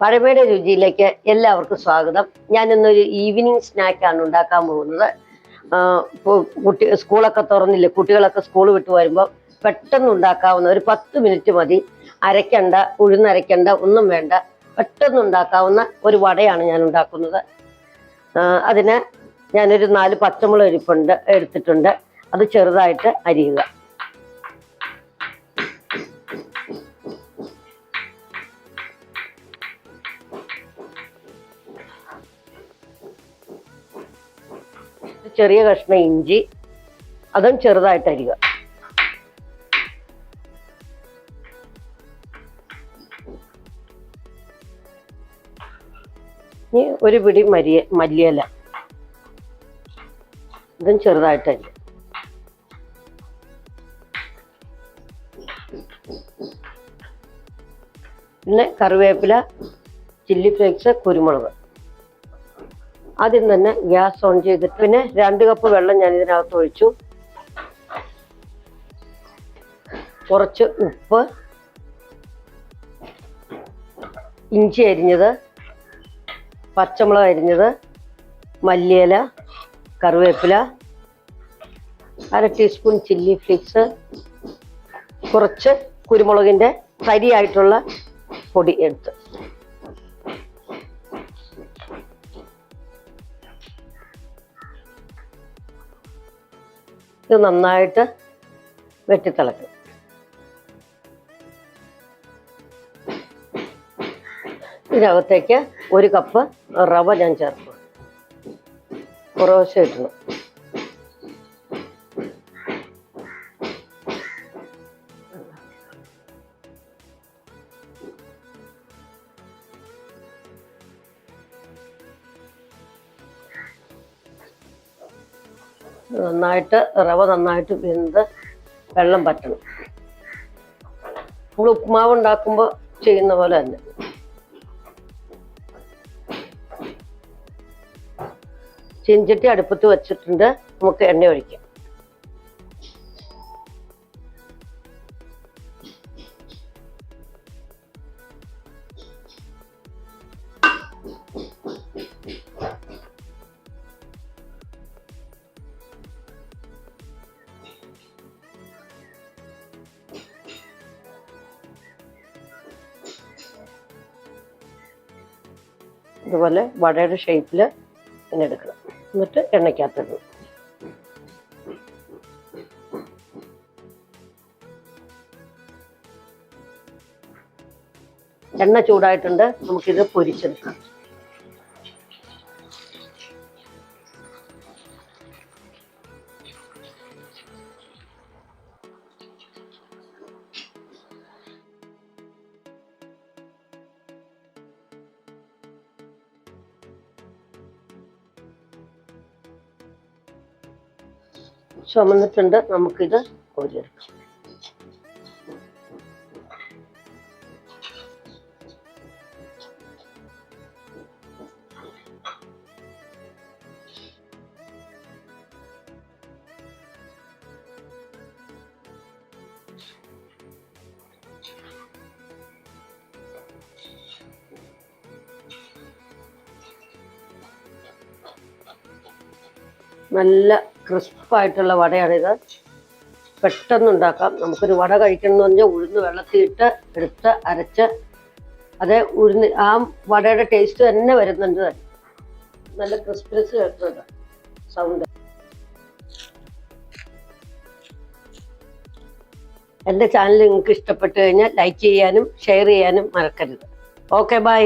പഴമയുടെ രുചിയിലേക്ക് എല്ലാവർക്കും സ്വാഗതം. ഞാൻ ഇന്നൊരു ഈവനിങ് സ്നാക്കാണ് ഉണ്ടാക്കാൻ പോകുന്നത്. കുട്ടി സ്കൂളൊക്കെ തുറന്നില്ലേ കുട്ടികളൊക്കെ സ്കൂൾ വിട്ട് വരുമ്പോൾ പെട്ടെന്ന് ഉണ്ടാക്കാവുന്ന ഒരു പത്ത് മിനിറ്റ് മതി. അരയ്ക്കണ്ട ഉഴുന്നരയ്ക്കണ്ട ഒന്നും വേണ്ട. പെട്ടെന്ന് ഉണ്ടാക്കാവുന്ന ഒരു വടയാണ് ഞാൻ ഉണ്ടാക്കുന്നത്. അതിന് ഞാനൊരു നാല് പച്ചമുളക് ഇരിപ്പുണ്ട് എടുത്തിട്ടുണ്ട്. അത് ചെറുതായിട്ട് അരിയുക. ചെറിയ കഷ്ണം ഇഞ്ചി അതും ചെറുതായിട്ട് അരിക ഇനി ഒരു പിടി മരിയ മല്ലിയല. ഇതും ചെറുതായിട്ട് അരിക പിന്നെ കറിവേപ്പില ചില്ലി ഫ്ലേക്സ് കുരുമുളക്. ആദ്യം തന്നെ ഗ്യാസ് ഓൺ ചെയ്തിട്ട് പിന്നെ രണ്ട് കപ്പ് വെള്ളം ഞാൻ ഇതിനകത്ത് ഒഴിച്ചു. കുറച്ച് ഉപ്പ് ഇഞ്ചി അരിഞ്ഞത് പച്ചമുളക് അരിഞ്ഞത് മല്ലിയില കറിവേപ്പില അര ടീസ്പൂൺ ചില്ലി ഫ്ലേക്സ് കുറച്ച് കുരുമുളകിന്റെ തരിയായിട്ടുള്ള പൊടി എടുത്ത്. ഇത് നന്നായിട്ട് വെട്ടിത്തിളക്കും. ഇതിനകത്തേക്ക് ഒരു കപ്പ് റവ ഞാൻ ചേർക്കും. കുറവശം ഇട്ടണം നന്നായിട്ട് റവ നന്നായിട്ട് വെന്ത് വെള്ളം പറ്റണം. നമ്മൾ ഉപ്പുമാവ് ഉണ്ടാക്കുമ്പോൾ ചെയ്യുന്ന പോലെ തന്നെ. ചിഞ്ചട്ടി അടുപ്പത്ത് വെച്ചിട്ടുണ്ട്. നമുക്ക് എണ്ണ ഒഴിക്കാം. ഇതുപോലെ വടയുടെ ഷേപ്പിൽ ഇങ്ങനെ എടുക്കണം. എന്നിട്ട് എണ്ണയ്ക്കകത്തിടണം എണ്ണ ചൂടായിട്ടുണ്ട്. നമുക്കിത് പൊരിച്ചെടുക്കാം. ചുമന്നിട്ടുണ്ട്. നമുക്കിത് കോരിയെടുക്കാം. നല്ല ക്രിസ്പായിട്ടുള്ള വടയാണിത് പെട്ടെന്ന് ഉണ്ടാക്കാം നമുക്കൊരു വട കഴിക്കണം എന്ന് പറഞ്ഞാൽ ഉഴുന്ന് വെള്ളത്തിയിട്ട് എടുത്ത് അരച്ച് അത് ഉഴുന്ന് ആ വടയുടെ ടേസ്റ്റ് തന്നെ വരുന്നുണ്ട്. നല്ല ക്രിസ്പിനെസ് കേട്ടത് സൗണ്ട് എന്റെ ചാനൽ നിങ്ങൾക്ക് ഇഷ്ടപ്പെട്ടു കഴിഞ്ഞാൽ ലൈക്ക് ചെയ്യാനും ഷെയർ ചെയ്യാനും മറക്കരുത്. Okay bye